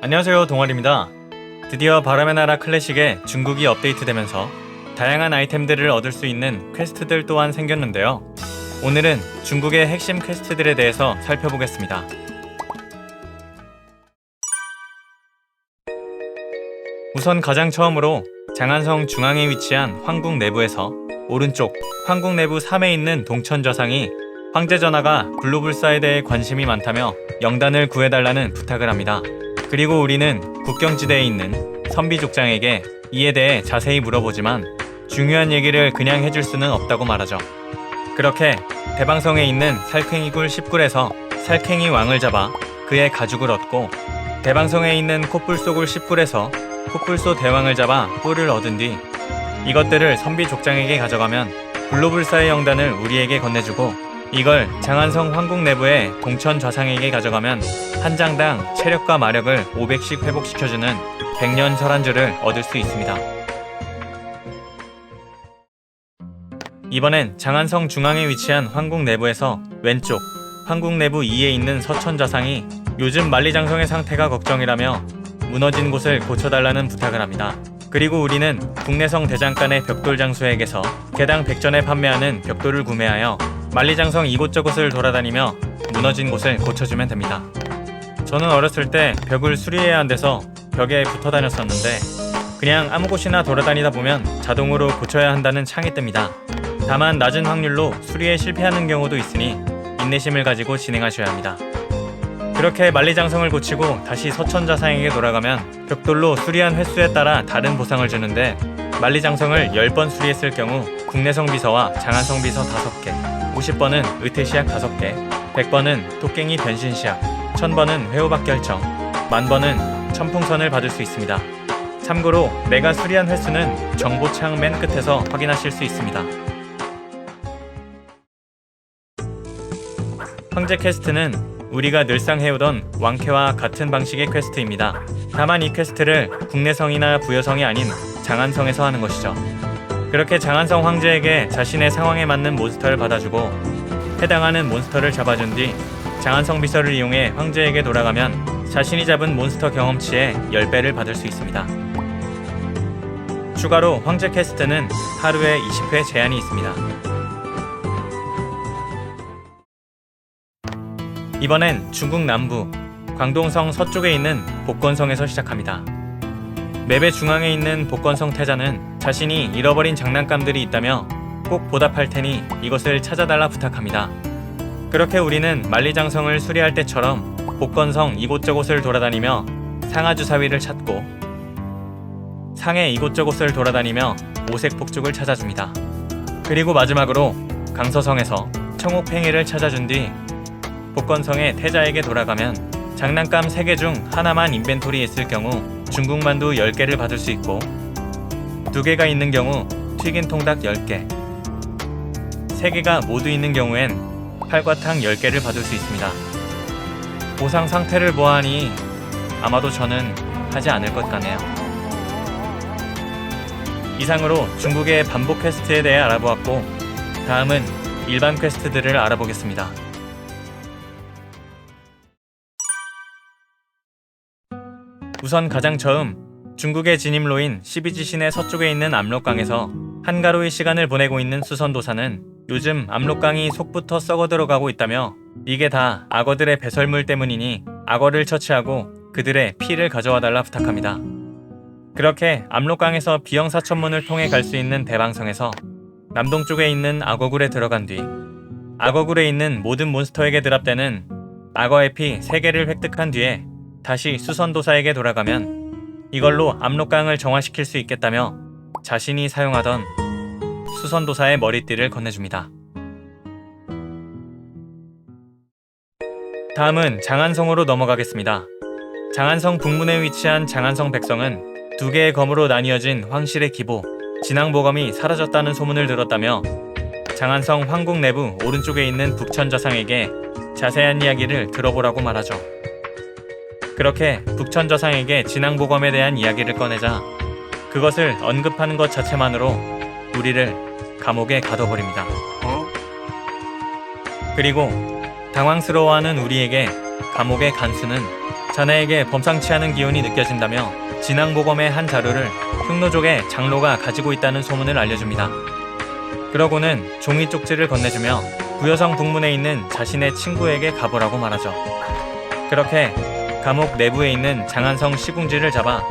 안녕하세요 동아리입니다. 드디어 바람의 나라 클래식에 중국이 업데이트되면서 다양한 아이템들을 얻을 수 있는 퀘스트들 또한 생겼는데요. 오늘은 중국의 핵심 퀘스트들에 대해서 살펴보겠습니다. 우선 가장 처음으로 장안성 중앙에 위치한 황궁 내부에서 오른쪽 황궁 내부 3에 있는 동천저상이 황제 전하가 블루불사에 대해 관심이 많다며 영단을 구해달라는 부탁을 합니다. 그리고 우리는 국경지대에 있는 선비족장에게 이에 대해 자세히 물어보지만 중요한 얘기를 그냥 해줄 수는 없다고 말하죠. 그렇게 대방성에 있는 살쾡이굴 10굴에서 살쾡이 왕을 잡아 그의 가죽을 얻고 대방성에 있는 콧불소굴 10굴에서 콧불소 대왕을 잡아 뿔을 얻은 뒤 이것들을 선비족장에게 가져가면 블루불사의 영단을 우리에게 건네주고 이걸 장안성 황궁 내부의 동천 좌상에게 가져가면 한 장당 체력과 마력을 500씩 회복시켜주는 백년 설한줄을 얻을 수 있습니다. 이번엔 장안성 중앙에 위치한 황궁 내부에서 왼쪽 황궁 내부 2에 있는 서천 좌상이 요즘 만리장성의 상태가 걱정이라며 무너진 곳을 고쳐달라는 부탁을 합니다. 그리고 우리는 국내성 대장간의 벽돌 장수에게서 개당 100전에 판매하는 벽돌을 구매하여 만리장성 이곳저곳을 돌아다니며 무너진 곳을 고쳐주면 됩니다. 저는 어렸을 때 벽을 수리해야 한대서 벽에 붙어 다녔었는데 그냥 아무 곳이나 돌아다니다 보면 자동으로 고쳐야 한다는 창이 뜹니다. 다만 낮은 확률로 수리에 실패하는 경우도 있으니 인내심을 가지고 진행하셔야 합니다. 그렇게 만리장성을 고치고 다시 서천자상에게 돌아가면 벽돌로 수리한 횟수에 따라 다른 보상을 주는데 만리장성을 10번 수리했을 경우 국내성 비서와 장안성 비서 5개, 50번은 의태시약 5개, 100번은 토깽이 변신시약, 1000번은 회오박 결정, 만번은 천풍선을 받을 수 있습니다. 참고로 내가 수리한 횟수는 정보창 맨 끝에서 확인하실 수 있습니다. 황제 퀘스트는 우리가 늘상 해오던 왕쾌와 같은 방식의 퀘스트입니다. 다만 이 퀘스트를 국내성이나 부여성이 아닌 장안성에서 하는 것이죠. 그렇게 장안성 황제에게 자신의 상황에 맞는 몬스터를 받아주고 해당하는 몬스터를 잡아준 뒤 장안성 비서를 이용해 황제에게 돌아가면 자신이 잡은 몬스터 경험치의 10배를 받을 수 있습니다. 추가로 황제 퀘스트는 하루에 20회 제한이 있습니다. 이번엔 중국 남부 광동성 서쪽에 있는 복건성에서 시작합니다. 맵의 중앙에 있는 복건성 태자는 자신이 잃어버린 장난감들이 있다며 꼭 보답할 테니 이것을 찾아달라 부탁합니다. 그렇게 우리는 만리장성을 수리할 때처럼 복건성 이곳저곳을 돌아다니며 상하주사위를 찾고 상해 이곳저곳을 돌아다니며 오색 폭죽을 찾아줍니다. 그리고 마지막으로 강서성에서 청옥팽이를 찾아준 뒤 복건성의 태자에게 돌아가면 장난감 3개 중 하나만 인벤토리에 있을 경우 중국 만두 10개를 받을 수 있고 2개가 있는 경우 튀긴 통닭 10개 3개가 모두 있는 경우엔 팔과탕 10개를 받을 수 있습니다. 보상 상태를 보아하니 아마도 저는 하지 않을 것 같네요. 이상으로 중국의 반복 퀘스트에 대해 알아보았고 다음은 일반 퀘스트들을 알아보겠습니다. 우선 가장 처음 중국의 진입로인 12지신의 서쪽에 있는 압록강에서 한가로이 시간을 보내고 있는 수선도사는 요즘 압록강이 속부터 썩어 들어가고 있다며 이게 다 악어들의 배설물 때문이니 악어를 처치하고 그들의 피를 가져와 달라 부탁합니다. 그렇게 압록강에서 비영사천문을 통해 갈 수 있는 대방성에서 남동쪽에 있는 악어굴에 들어간 뒤 악어굴에 있는 모든 몬스터에게 드랍되는 악어의 피 3개를 획득한 뒤에 다시 수선도사에게 돌아가면 이걸로 압록강을 정화시킬 수 있겠다며 자신이 사용하던 수선도사의 머리띠를 건네줍니다. 다음은 장안성으로 넘어가겠습니다. 장안성 북문에 위치한 장안성 백성은 두 개의 검으로 나뉘어진 황실의 기보, 진앙보검이 사라졌다는 소문을 들었다며 장안성 황궁 내부 오른쪽에 있는 북천저상에게 자세한 이야기를 들어보라고 말하죠. 그렇게 북천저상에게 진앙보검에 대한 이야기를 꺼내자 그것을 언급하는 것 자체만으로 우리를 감옥에 가둬버립니다. 그리고 당황스러워하는 우리에게 감옥의 간수는 자네에게 범상치 않은 기운이 느껴진다며 진앙보검의 한 자루를 흉노족의 장로가 가지고 있다는 소문을 알려줍니다. 그러고는 종이 쪽지를 건네주며 부여성 북문에 있는 자신의 친구에게 가보라고 말하죠. 그렇게 감옥 내부에 있는 장안성 시궁지를 잡아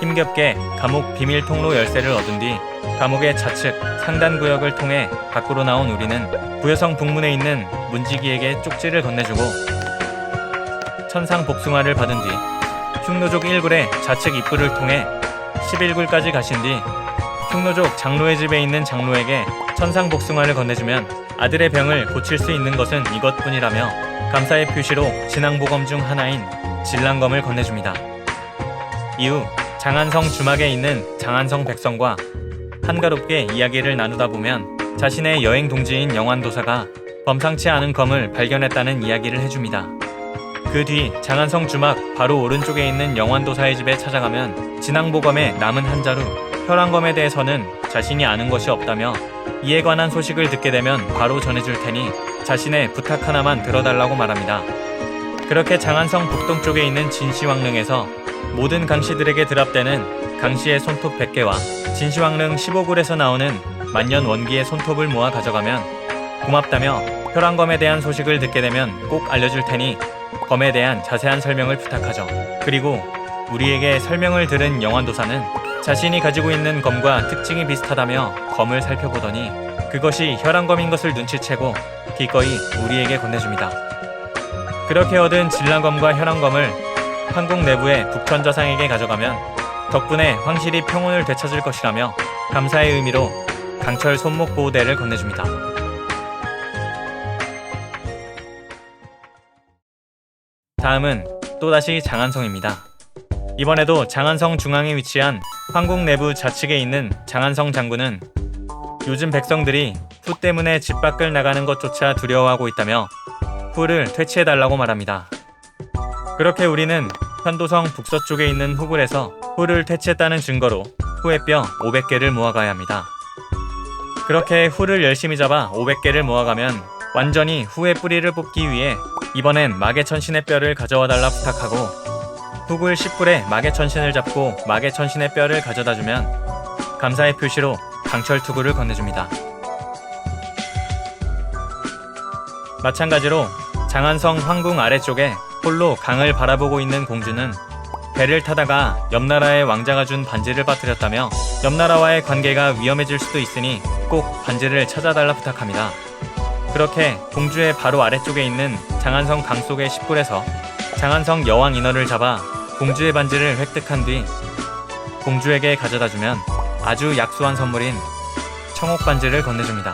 힘겹게 감옥 비밀 통로 열쇠를 얻은 뒤 감옥의 좌측 상단 구역을 통해 밖으로 나온 우리는 부여성 북문에 있는 문지기에게 쪽지를 건네주고 천상 복숭아를 받은 뒤 흉노족 1굴의 좌측 입구를 통해 11굴까지 가신 뒤 흉노족 장로의 집에 있는 장로에게 천상 복숭아를 건네주면 아들의 병을 고칠 수 있는 것은 이것뿐이라며 감사의 표시로 진앙보검 중 하나인 진랑검을 건네줍니다. 이후 장안성 주막에 있는 장안성 백성과 한가롭게 이야기를 나누다 보면 자신의 여행 동지인 영환도사가 범상치 않은 검을 발견했다는 이야기를 해줍니다. 그 뒤 장안성 주막 바로 오른쪽에 있는 영환도사의 집에 찾아가면 진앙보검의 남은 한 자루 혈안검에 대해서는 자신이 아는 것이 없다며 이에 관한 소식을 듣게 되면 바로 전해줄 테니 자신의 부탁 하나만 들어달라고 말합니다. 그렇게 장안성 북동쪽에 있는 진시황릉에서 모든 강씨들에게 드랍되는 강씨의 손톱 100개와 진시황릉 15굴에서 나오는 만년 원기의 손톱을 모아 가져가면 고맙다며 혈안검에 대한 소식을 듣게 되면 꼭 알려줄 테니 검에 대한 자세한 설명을 부탁하죠. 그리고 우리에게 설명을 들은 영환도사는 자신이 가지고 있는 검과 특징이 비슷하다며 검을 살펴보더니 그것이 혈안검인 것을 눈치채고 기꺼이 우리에게 건네줍니다. 그렇게 얻은 진랑검과 혈안검을 황궁 내부의 북천자상에게 가져가면 덕분에 황실이 평온을 되찾을 것이라며 감사의 의미로 강철 손목 보호대를 건네줍니다. 다음은 또다시 장안성입니다. 이번에도 장안성 중앙에 위치한 황궁 내부 좌측에 있는 장안성 장군은 요즘 백성들이 후 때문에 집 밖을 나가는 것조차 두려워하고 있다며 후를 퇴치해달라고 말합니다. 그렇게 우리는 현도성 북서쪽에 있는 후굴에서 후를 퇴치했다는 증거로 후의 뼈 500개를 모아가야 합니다. 그렇게 후를 열심히 잡아 500개를 모아가면 완전히 후의 뿌리를 뽑기 위해 이번엔 마개천신의 뼈를 가져와 달라 부탁하고 후굴 10굴에 마개천신을 잡고 마개천신의 뼈를 가져다 주면 감사의 표시로 강철 투구를 건네줍니다. 마찬가지로 장안성 황궁 아래쪽에 홀로 강을 바라보고 있는 공주는 배를 타다가 옆나라의 왕자가 준 반지를 빠뜨렸다며 옆나라와의 관계가 위험해질 수도 있으니 꼭 반지를 찾아달라 부탁합니다. 그렇게 공주의 바로 아래쪽에 있는 장안성 강 속의 10굴에서 장안성 여왕 인어를 잡아 공주의 반지를 획득한 뒤 공주에게 가져다 주면 아주 약소한 선물인 청옥 반지를 건네줍니다.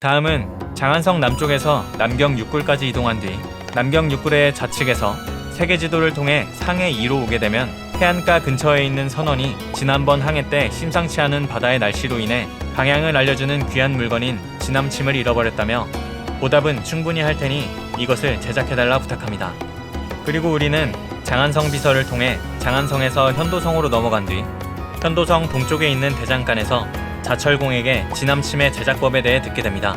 다음은 장안성 남쪽에서 남경 6굴까지 이동한 뒤 남경 6굴의 좌측에서 세계 지도를 통해 상해 2로 오게 되면 해안가 근처에 있는 선원이 지난번 항해 때 심상치 않은 바다의 날씨로 인해 방향을 알려주는 귀한 물건인 지남침을 잃어버렸다며 보답은 충분히 할 테니 이것을 제작해달라 부탁합니다. 그리고 우리는 장안성 비서를 통해 장안성에서 현도성으로 넘어간 뒤 현도성 동쪽에 있는 대장간에서 자철공에게 지남침의 제작법에 대해 듣게 됩니다.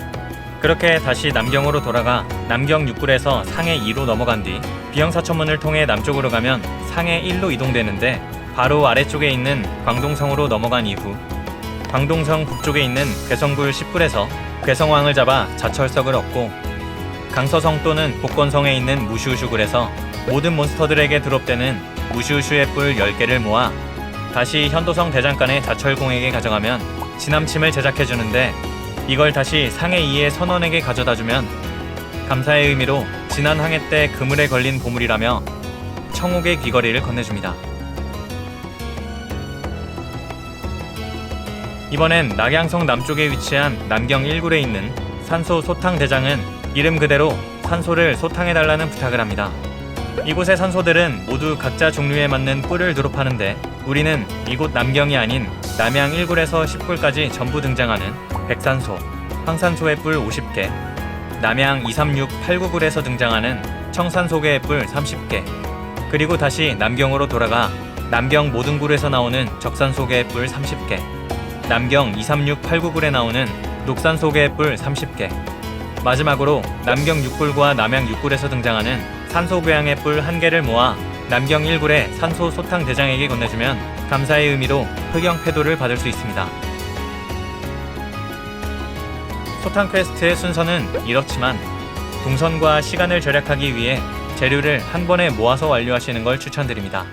그렇게 다시 남경으로 돌아가 남경 6굴에서 상해 2로 넘어간 뒤 비영사천문을 통해 남쪽으로 가면 상해 1로 이동되는데 바로 아래쪽에 있는 광동성으로 넘어간 이후 광동성 북쪽에 있는 괴성굴 10굴에서 괴성왕을 잡아 자철석을 얻고 강서성 또는 복건성에 있는 무슈우슈굴에서 모든 몬스터들에게 드롭되는 무슈우슈의 뿔 10개를 모아 다시 현도성 대장간의 자철공에게 가져가면 지남침을 제작해주는데 이걸 다시 상해 2의 선원에게 가져다주면 감사의 의미로 지난 항해 때 그물에 걸린 보물이라며 청옥의 귀걸이를 건네줍니다. 이번엔 낙양성 남쪽에 위치한 남경 1굴에 있는 산소 소탕 대장은 이름 그대로 산소를 소탕해달라는 부탁을 합니다. 이곳의 산소들은 모두 각자 종류에 맞는 뿔을 드롭하는데 우리는 이곳 남경이 아닌 남양 1굴에서 10굴까지 전부 등장하는 백산소, 황산소의 뿔 50개, 남양 236, 89굴에서 등장하는 청산소계의 뿔 30개, 그리고 다시 남경으로 돌아가 남경 모든 굴에서 나오는 적산소계의 뿔 30개, 남경 236899에 나오는 녹산 소개의 뿔 30개 마지막으로 남경 6굴과 남양 6굴에서 등장하는 산소 교양의 뿔 1개를 모아 남경 1굴의 산소 소탕 대장에게 건네주면 감사의 의미로 흑영 패도를 받을 수 있습니다. 소탕 퀘스트의 순서는 이렇지만 동선과 시간을 절약하기 위해 재료를 한 번에 모아서 완료하시는 걸 추천드립니다.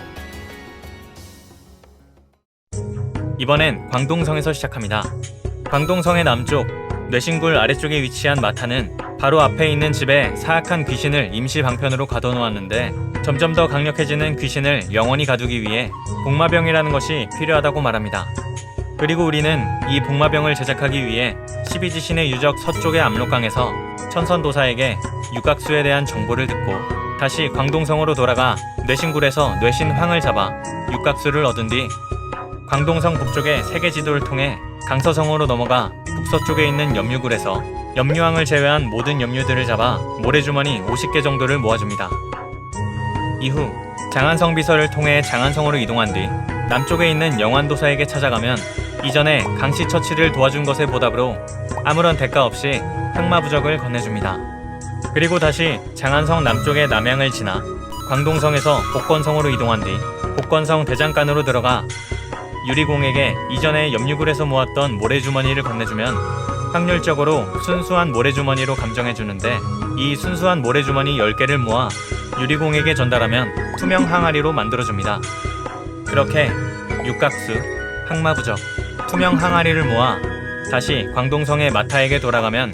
이번엔 광동성에서 시작합니다. 광동성의 남쪽 뇌신굴 아래쪽에 위치한 마타는 바로 앞에 있는 집에 사악한 귀신을 임시 방편으로 가둬놓았는데 점점 더 강력해지는 귀신을 영원히 가두기 위해 복마병이라는 것이 필요하다고 말합니다. 그리고 우리는 이 복마병을 제작하기 위해 12지신의 유적 서쪽의 압록강에서 천선도사에게 육각수에 대한 정보를 듣고 다시 광동성으로 돌아가 뇌신굴에서 뇌신황을 잡아 육각수를 얻은 뒤 광동성 북쪽의 세계 지도를 통해 강서성으로 넘어가 북서쪽에 있는 염류굴에서 염류황을 제외한 모든 염류들을 잡아 모래주머니 50개 정도를 모아줍니다. 이후 장안성 비서를 통해 장안성으로 이동한 뒤 남쪽에 있는 영환도사에게 찾아가면 이전에 강씨 처치를 도와준 것의 보답으로 아무런 대가 없이 흑마부적을 건네줍니다. 그리고 다시 장안성 남쪽의 남양을 지나 광동성에서 복권성으로 이동한 뒤 복권성 대장간으로 들어가 유리공에게 이전에 염류굴에서 모았던 모래주머니를 건네주면 확률적으로 순수한 모래주머니로 감정해주는데 이 순수한 모래주머니 10개를 모아 유리공에게 전달하면 투명 항아리로 만들어줍니다. 그렇게 육각수, 항마부적, 투명 항아리를 모아 다시 광동성의 마타에게 돌아가면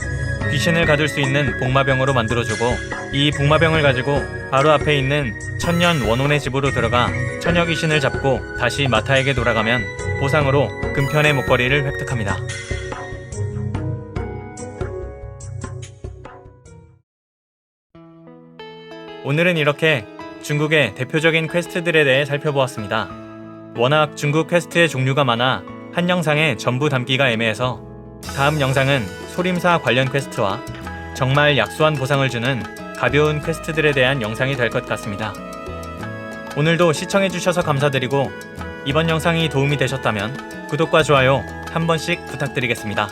귀신을 가둘 수 있는 복마병으로 만들어주고 이 복마병을 가지고 바로 앞에 있는 천년 원혼의 집으로 들어가 처녀 귀신을 잡고 다시 마타에게 돌아가면 보상으로 금편의 목걸이를 획득합니다. 오늘은 이렇게 중국의 대표적인 퀘스트들에 대해 살펴보았습니다. 워낙 중국 퀘스트의 종류가 많아 한 영상에 전부 담기가 애매해서 다음 영상은 소림사 관련 퀘스트와 정말 약소한 보상을 주는 가벼운 퀘스트들에 대한 영상이 될 것 같습니다. 오늘도 시청해주셔서 감사드리고 이번 영상이 도움이 되셨다면 구독과 좋아요 한 번씩 부탁드리겠습니다.